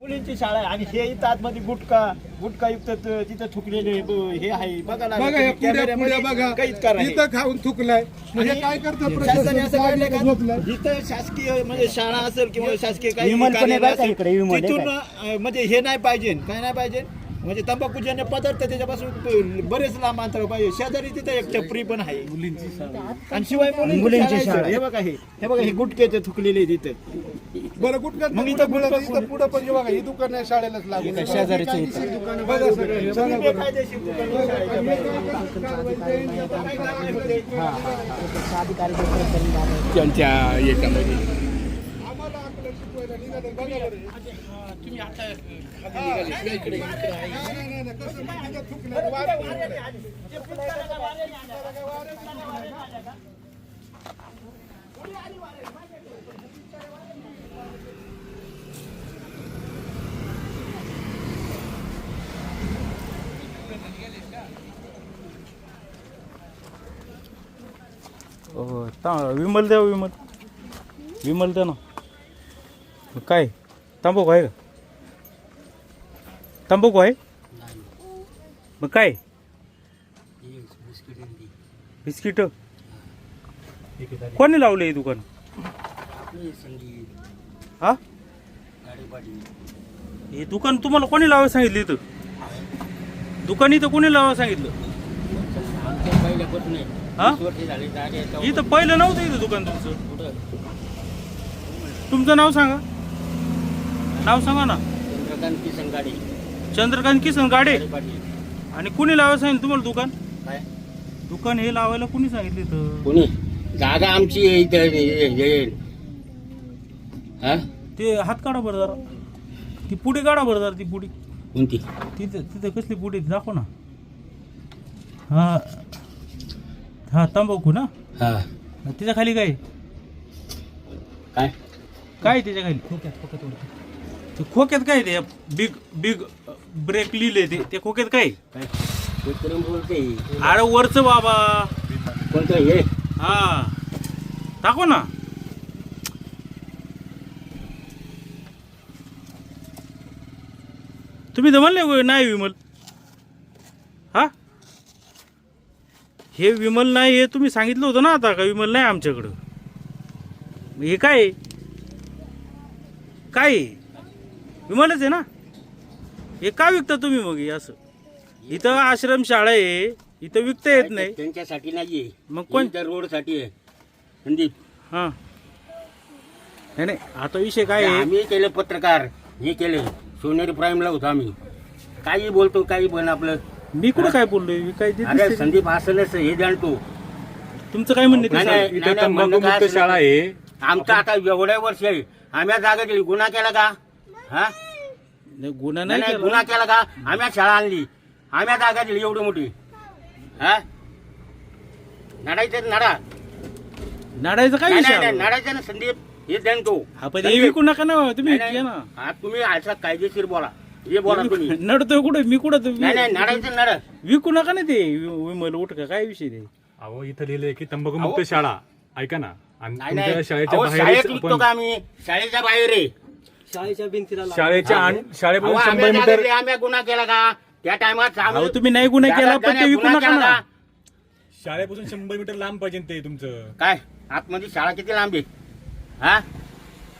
मुलींची शाळा आहे. आणि हे इथं आतमध्ये गुटखा गुटखा युक्त तिथं थुकलेले हे आहे. बघा ना बघा या तुम्ही पुढ्या कॅमेऱ्यामध्ये पुढ्या बघा. कैद करा हे. इथं खाऊन थुकलाय. म्हणजे काय करतं शासनाने प्रशासन? असं काढलंय का? झोपलंय. इथं शासकीय म्हणजे शाळा असेल किंवा शासकीय काही विमान पण आहे कार्यालय बरं का असेल, इकडे, विमान आहे तिथून अं, म्हणजे हे नाही पाहिजे. काय नाही पाहिजे? म्हणजे तंबाखूजन्य पदार्थ त्याच्यापासून प- बरेच लांब अंतर पाहिजे. शेजारी तिथं एक टपरी पण आहे. आणि शिवाय मुलींची मुलींची शाळा आहे, शाळा. सर. हे बघा हे हे बघा हे गुटके ते थुकलेले तिथं बरं गुटखा मग इथं इथं पुढं पण हे बघा ही दुकान आहे शाळेलाच लागून शेजारीचं इथं. बघा सगळं हे बघा बरं. बेकायदेशीर दुकानं शाळेच्या बाहेर. त्यांच्या याच्यामध्ये आम्हाला आपल्याला शिकवायला निघालं. बघा बरं. नाही, नाही, नाही. कसं माहिती का थुकलंय? वारं थुकलंय. अहो, ता- विमल द्या विमल. विमल द्या ना. मग काय? तांबाखू आहे का? तांबाखू आहे? मग काय? बिस्किट. कोणी लावले हे दुकान? हा? हे दुकान तुम्हाला कोणी लावायला सांगितलं इथं? दुकान इथं कोणी लावायला सांगितलं? हा? इथं पहिलं नव्हतं इथं दुकान तुमचं? तुमचं नाव सांगा. नाव सांगा ना. चंद्रकांत किसन गाडी. चंद्रकांत किसन गाडे? आणि कुणी लावायला सांगितलं तुम्हाला दुकान? काय? दुकान हे लावायला कुणी सांगितलं इथं? कोणी? जागा आमची आहे इथं हे- हे- हा. ते हात काढा बरं जरा. ती पुढे काढा बरं जरा ती पुढे. कोणती? तिथं तिथं कसली पुढे दाखव ना. हा. हा तंबाखू ना? हा. त्याच्याखाली काय? काय? काय त्याच्याखाली? ते खोक्यात काय ते? बिग बिग ब्रेक लिहिले ते. ते खोक्यात काय काय? विक्रम बोलते अरे वरचं बाबा. कोणतं हे? हा. टाको ना. तुम्ही होय, नाही विमल. हे विमल नाही हे तुम्ही सांगितलं होतं ना आता का विमल नाही आमच्याकडं? हे काय? काय? विमलच आहे ना? हे का विकता तुम्ही मग हे असं? इथं आश्रम शाळा आहे इथं विकता येत नाही. त्यांच्यासाठी नाहीये. मग कोण? रोडसाठी आहे. संदीप. हा. नाही नाही आता विषय काय आहे? आम्ही केले पत्रकार हे केले. सोनेरी प्राईमला होतो आम्ही. काही बोलतो काही पण आपलं. मी कुठं काय बोललोय? मी काय ते अरे दिसतंय. संदीप असं नसतं हे जाणतो. तुमचं काय म्हणणं नाही, ते नाही. सांगा. इथं म्हणणं तंबाखू काय मुक्त असेल? शाळा आहे. आमचं आता एवढ्या वर्ष आहे. आम्ही या जागा दिली गुन्हा केला का? हा? नाही, गुन्हा नाही नाही नाही, गुन्हा केला केला का? आम्ही या शाळा आणली. आम्ही या जागा दिली एवढी मोठी. हा? नडायचं नडा. नाडायचं काय नाही विषय नाही, नाही, आला? नडायचं ना संदीप. हे जाणतो. हा पण हे विकू नका ना तुम्ही नाही, घ्या नाही. ना. हा, तुम्ही असं कायदेशीर बोला. हे बोला तुम्ही. नडतोय कुठे? मी कुठं तर नाही नाही वि- नडायचं नड विकू नका ना ते वि- विमल उठ का? काय विषय ते? अहो इथं लिहिलंय की तंबाखू. मुक्त शाळा. ऐका ना. आणि नाही नाही. तुमच्या शाळेच्या अहो, शाळेत बाहेर विकतो का आम्ही? शाळेच्या बाहेर आहे. शाळेच्या आण- अहो, शाळेपासून शंभर मीटर आम्ही गुन्हा केला का? त्या टायमात अहो तुम्ही नाही गुन्हा केला पण ते विकू नका ना. शाळेपासून शंभर मीटर लांब पाहिजे ते तुमचं. काय? आतमध्ये शाळा किती लांब आहे? हा?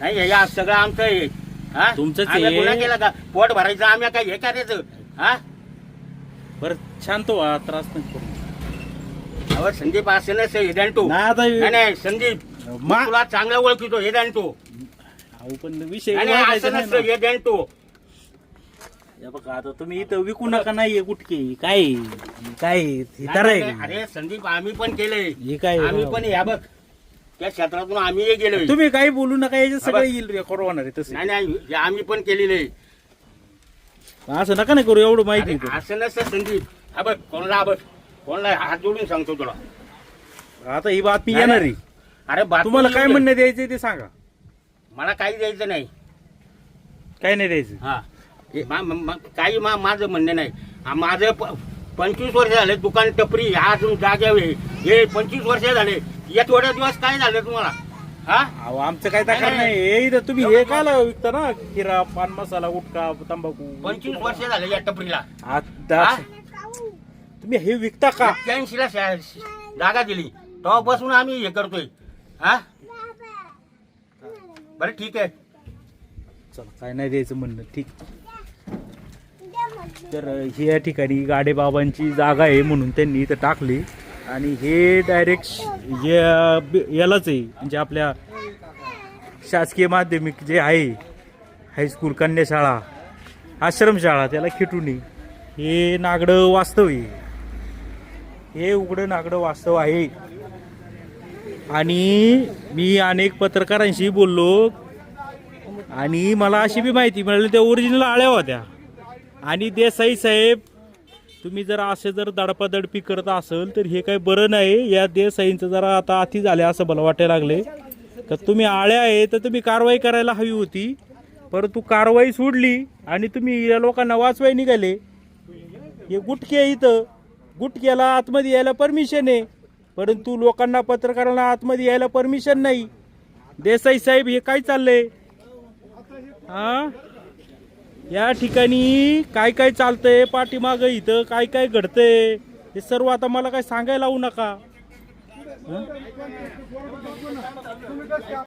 नाही हे या सगळं आमचं आहे. हा? तुमचंच आम्ही आहे. गुन्हा केला का? पोट भरायचं आम्ही काय हे करायचं? हा? बरं शांत व्हा त्रास नाही करू. अहो संदीप असं नसतं हे जाणतो नाही आता नाही नाही संदीप मा- मी तुला चांगला ओळखतो हे जाणतो अहो पण विषय असं नाही नसतं ना. हे हे बघा आता तुम्ही इथं विकू नका नाहीये गुटके. काय काय हे? तर आहे नाही, का? अरे संदीप आम्ही पण केलंय. हे काय आम्ही पण या बघ. त्या क्षेत्रातून आम्ही गेलोय तुम्ही काही बोलू नका याच्यात हा सगळं. येईल रेकॉर्ड होणार आहे तसं. नाही नाही हे आम्ही पण केलेलं आहे. असं नका नाही करू एवढं माहिती अरे, असं नसतं संदीप. हा बघ कोणाला हा बघ कोणाला हात जोडून सांगतो तुला. आता ही बातमी येणार. आहे. अरे बातमी तुम्हाला काय. म्हणणं द्यायचंय ते सांगा. मला काही द्यायचं नाही. काय नाही द्यायचं? हा. हे मा- मा- मा- काही मा- माझं म्हणणं नाही. हा, माझं प- पंचवीस वर्ष झाले दुकान टपरी जाग्यावर आहे. हे पंचवीस वर्ष झाले. या थोड्या दिवस काय झालं तुम्हाला? हा? अहो आमचं काय तक्रार नाही हे इथं तुम्ही हे काय लावा विकता ना? किरा पान मसाला गुटखा तंबाखू? पंचवीस वर्ष झाले या टपरीला. आता हा? तुम्ही हे विकता का? एक्क्याऐंशी ला शा- जागा दिली. तेव्हा बसून आम्ही हे करतोय. हा? बरं ठीक आहे. चला काय नाही द्यायचं म्हणणं. ठीक. तर ही या ठिकाणी गाडेबाबांची जागा आहे म्हणून त्यांनी इथं टाकली. आणि हे डायरेक्ट यालाच आहे म्हणजे आपल्या शासकीय माध्यमिक जे आहे हायस्कूल कन्याशाळा आश्रमशाळा त्याला खिटून हे नागडं वास्तव आहे. हे उघडं नागडं वास्तव आहे. आणि मी अनेक पत्रकारांशी बोललो आणि मला अशी बी माहिती मिळाली त्या ओरिजिनल आळ्या होत्या. आणि देसाई साहेब तुम्ही जर असे जर दडपादडपी करत असेल तर हे काही बरं नाही. या देसाईंचं जरा आता अति झाले असं मला वाटायला लागले. तर तुम्ही आळ्या आहे तर तुम्ही कारवाई करायला हवी होती. परंतु कारवाई सोडली आणि तुम्ही या लोकांना वाचवाय निघाले. हे गुटके इथं. गुटक्याला आतमध्ये यायला परमिशन आहे. परंतु लोकांना पत्रकारांना आतमध्ये यायला परमिशन नाही. देसाई साहेब हे काय चाललंय? हां? या ठिकाणी काय काय चालतंय पाठीमागं इथं काय काय घडतंय हे सर्व आता मला काय सांगायला लावू नका.